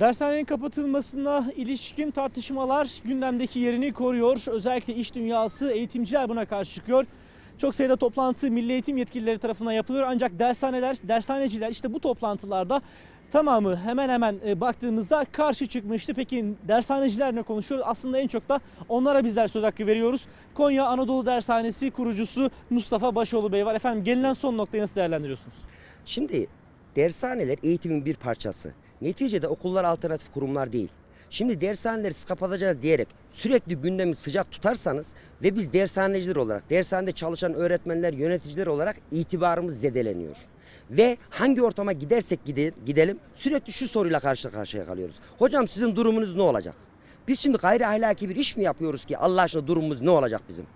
Dershanenin kapatılmasına ilişkin tartışmalar gündemdeki yerini koruyor. Özellikle iş dünyası eğitimciler buna karşı çıkıyor. Çok sayıda toplantı milli eğitim yetkilileri tarafından yapılıyor ancak dershaneler, dershaneciler işte bu toplantılarda tamamı hemen hemen e, baktığımızda karşı çıkmıştı. Peki dershaneciler ne konuşuyor? Aslında en çok da onlara bizler söz hakkı veriyoruz. Konya Anadolu Dershanesi kurucusu Mustafa Başoğlu Bey var. Efendim gelinen son noktayı nasıl değerlendiriyorsunuz? Şimdi dershaneler eğitimin bir parçası. Neticede okullar alternatif kurumlar değil. Şimdi dershaneleri siz kapatacağız diyerek sürekli gündemi sıcak tutarsanız ve biz dershaneciler olarak, dershanede çalışan öğretmenler, yöneticiler olarak itibarımız zedeleniyor. Ve hangi ortama gidersek gide- gidelim sürekli şu soruyla karşı karşıya kalıyoruz. Hocam sizin durumunuz ne olacak? Biz şimdi gayri ahlaki bir iş mi yapıyoruz ki Allah aşkına durumumuz ne olacak bizim?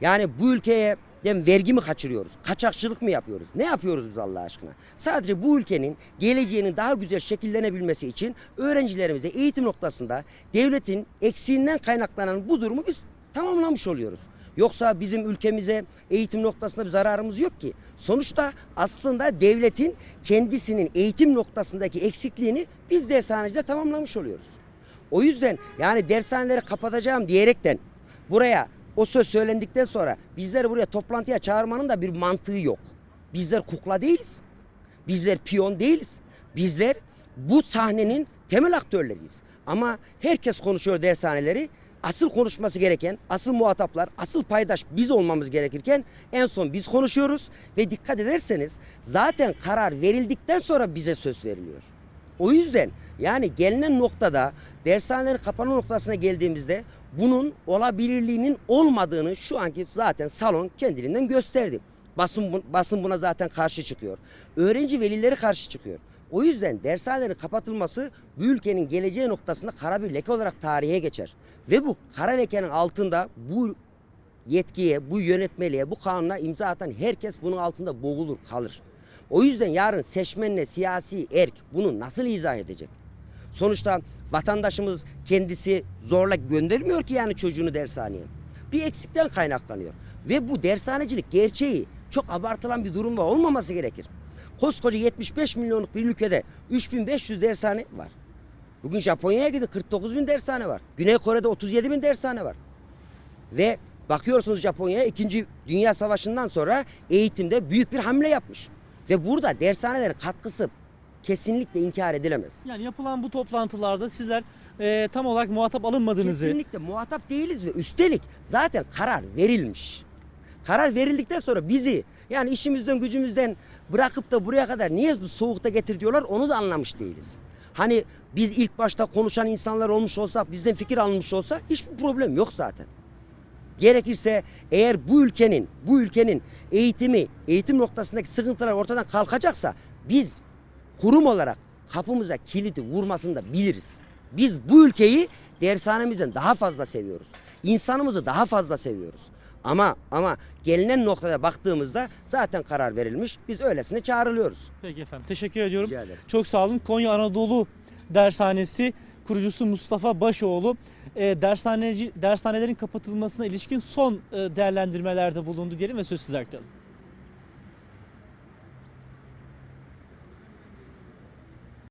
Yani bu ülkeye yani vergi mi kaçırıyoruz? Kaçakçılık mı yapıyoruz? Ne yapıyoruz biz Allah aşkına? Sadece bu ülkenin geleceğinin daha güzel şekillenebilmesi için öğrencilerimize eğitim noktasında devletin eksiğinden kaynaklanan bu durumu biz tamamlamış oluyoruz. Yoksa bizim ülkemize eğitim noktasında bir zararımız yok ki. Sonuçta aslında devletin kendisinin eğitim noktasındaki eksikliğini biz dershaneciler tamamlamış oluyoruz. O yüzden yani dershaneleri kapatacağım diyerekten buraya o söz söylendikten sonra bizleri buraya toplantıya çağırmanın da bir mantığı yok. Bizler kukla değiliz. Bizler piyon değiliz. Bizler bu sahnenin temel aktörleriyiz. Ama herkes konuşuyor dershaneleri. Asıl konuşması gereken, asıl muhataplar, asıl paydaş biz olmamız gerekirken en son biz konuşuyoruz ve dikkat ederseniz zaten karar verildikten sonra bize söz veriliyor. O yüzden yani gelinen noktada dershanelerin kapanma noktasına geldiğimizde bunun olabilirliğinin olmadığını şu anki zaten salon kendiliğinden gösterdi. Basın, basın buna zaten karşı çıkıyor. Öğrenci velileri karşı çıkıyor. O yüzden dershanelerin kapatılması bu ülkenin geleceği noktasında kara bir leke olarak tarihe geçer. Ve bu kara lekenin altında bu yetkiye, bu yönetmeliğe, bu kanuna imza atan herkes bunun altında boğulur, kalır. O yüzden yarın seçmenle siyasi erk bunu nasıl izah edecek? Sonuçta vatandaşımız kendisi zorla göndermiyor ki yani çocuğunu dershaneye. Bir eksikten kaynaklanıyor. Ve bu dershanecilik gerçeği çok abartılan bir durum var. Olmaması gerekir. Koskoca 75 milyonluk bir ülkede 3500 dershane var. Bugün Japonya'ya gidin 49 bin dershane var. Güney Kore'de 37 bin dershane var. Ve bakıyorsunuz Japonya'ya 2. Dünya Savaşı'ndan sonra eğitimde büyük bir hamle yapmış. Ve burada dershanelerin katkısı kesinlikle inkar edilemez. Yani yapılan bu toplantılarda sizler e, tam olarak muhatap alınmadığınızı Kesinlikle muhatap değiliz ve üstelik zaten karar verilmiş. Karar verildikten sonra bizi yani işimizden gücümüzden bırakıp da buraya kadar niye bu soğukta getir diyorlar onu da anlamış değiliz. Hani biz ilk başta konuşan insanlar olmuş olsak bizden fikir alınmış olsa hiçbir problem yok zaten. Gerekirse eğer bu ülkenin bu ülkenin eğitimi eğitim noktasındaki sıkıntılar ortadan kalkacaksa biz kurum olarak kapımıza kilidi vurmasını da biliriz. Biz bu ülkeyi dershanemizden daha fazla seviyoruz. İnsanımızı daha fazla seviyoruz. Ama ama gelinen noktada baktığımızda zaten karar verilmiş. Biz öylesine çağrılıyoruz. Peki efendim teşekkür ediyorum. Çok sağ olun. Konya Anadolu Dershanesi kurucusu Mustafa Başoğlu e, dershaneci, dershanelerin kapatılmasına ilişkin son e, değerlendirmelerde bulundu diyelim ve söz size aktaralım.